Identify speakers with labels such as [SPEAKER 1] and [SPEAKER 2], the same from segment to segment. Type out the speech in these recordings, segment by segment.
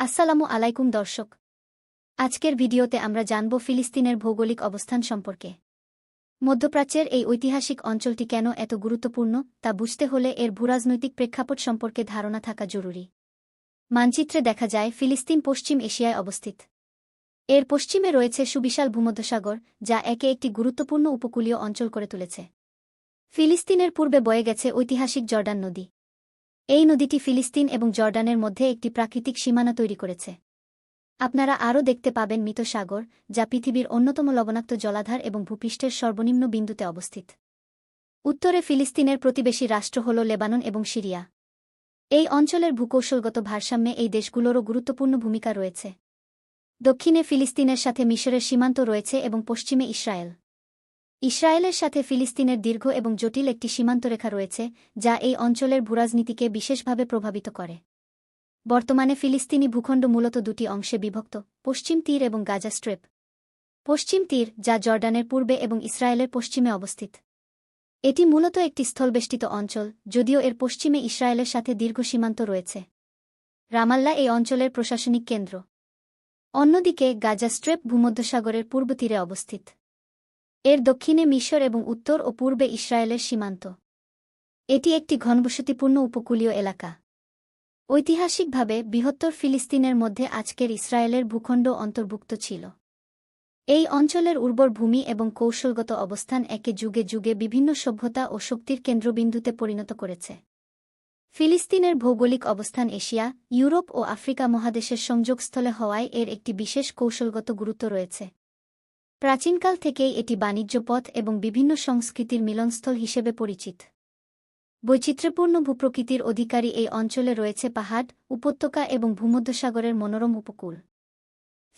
[SPEAKER 1] আসসালামু আলাইকুম, দর্শক। আজকের ভিডিওতে আমরা জানব ফিলিস্তিনের ভৌগোলিক অবস্থান সম্পর্কে। মধ্যপ্রাচ্যের এই ঐতিহাসিক অঞ্চলটি কেন এত গুরুত্বপূর্ণ, তা বুঝতে হলে এর ভূরাজনৈতিক প্রেক্ষাপট সম্পর্কে ধারণা থাকা জরুরি। মানচিত্রে দেখা যায়, ফিলিস্তিন পশ্চিম এশিয়ায় অবস্থিত। এর পশ্চিমে রয়েছে সুবিশাল ভূমধ্যসাগর, যা একে একটি গুরুত্বপূর্ণ উপকূলীয় অঞ্চল করে তুলেছে। ফিলিস্তিনের পূর্বে বয়ে গেছে ঐতিহাসিক জর্ডান নদী। এই নদীটি ফিলিস্তিন এবং জর্ডানের মধ্যে একটি প্রাকৃতিক সীমানা তৈরি করেছে। আপনারা আরও দেখতে পাবেন মৃত সাগর, যা পৃথিবীর অন্যতম লবণাক্ত জলাধার এবং ভূপৃষ্ঠের সর্বনিম্ন বিন্দুতে অবস্থিত। উত্তরে ফিলিস্তিনের প্রতিবেশী রাষ্ট্র হল লেবানন এবং সিরিয়া। এই অঞ্চলের ভূকৌশলগত ভারসাম্যে এই দেশগুলোরও গুরুত্বপূর্ণ ভূমিকা রয়েছে। দক্ষিণে ফিলিস্তিনের সাথে মিশরের সীমান্ত রয়েছে এবং পশ্চিমে ইসরায়েল। ইসরায়েলের সাথে ফিলিস্তিনের দীর্ঘ এবং জটিল একটি সীমান্তরেখা রয়েছে, যা এই অঞ্চলের ভূরাজনীতিকে বিশেষভাবে প্রভাবিত করে। বর্তমানে ফিলিস্তিনি ভূখণ্ড মূলত দুটি অংশে বিভক্ত, পশ্চিম তীর এবং গাজা স্ট্রেপ। পশ্চিম তীর, যা জর্ডানের পূর্বে এবং ইসরায়েলের পশ্চিমে অবস্থিত। এটি মূলত একটি স্থলবেষ্টিত অঞ্চল, যদিও এর পশ্চিমে ইসরায়েলের সাথে দীর্ঘ সীমান্ত রয়েছে। রামাল্লা এই অঞ্চলের প্রশাসনিক কেন্দ্র। অন্যদিকে গাজা স্ট্রেপ ভূমধ্যসাগরের পূর্ব তীরে অবস্থিত। এর দক্ষিণে মিশর এবং উত্তর ও পূর্বে ইসরায়েলের সীমান্ত। এটি একটি ঘনবসতিপূর্ণ উপকূলীয় এলাকা। ঐতিহাসিকভাবে বৃহত্তর ফিলিস্তিনের মধ্যে আজকের ইসরায়েলের ভূখণ্ড অন্তর্ভুক্ত ছিল। এই অঞ্চলের উর্বর ভূমি এবং কৌশলগত অবস্থান একে যুগে যুগে বিভিন্ন সভ্যতা ও শক্তির কেন্দ্রবিন্দুতে পরিণত করেছে। ফিলিস্তিনের ভৌগোলিক অবস্থান এশিয়া, ইউরোপ ও আফ্রিকা মহাদেশের সংযোগস্থলে হওয়ায় এর একটি বিশেষ কৌশলগত গুরুত্ব রয়েছে। প্রাচীনকাল থেকেই এটি বাণিজ্য পথ এবং বিভিন্ন সংস্কৃতির মিলনস্থল হিসেবে পরিচিত। বৈচিত্র্যপূর্ণ ভূপ্রকৃতির অধিকারী এই অঞ্চলে রয়েছে পাহাড়, উপত্যকা এবং ভূমধ্যসাগরের মনোরম উপকূল।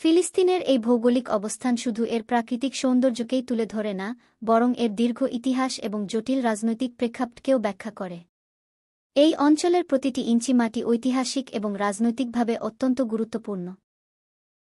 [SPEAKER 1] ফিলিস্তিনের এই ভৌগোলিক অবস্থান শুধু এর প্রাকৃতিক সৌন্দর্যকেই তুলে ধরে না, বরং এর দীর্ঘ ইতিহাস এবং জটিল রাজনৈতিক প্রেক্ষাপটকেও ব্যাখ্যা করে। এই অঞ্চলের প্রতিটি ইঞ্চি মাটি ঐতিহাসিক এবং রাজনৈতিকভাবে অত্যন্ত গুরুত্বপূর্ণ।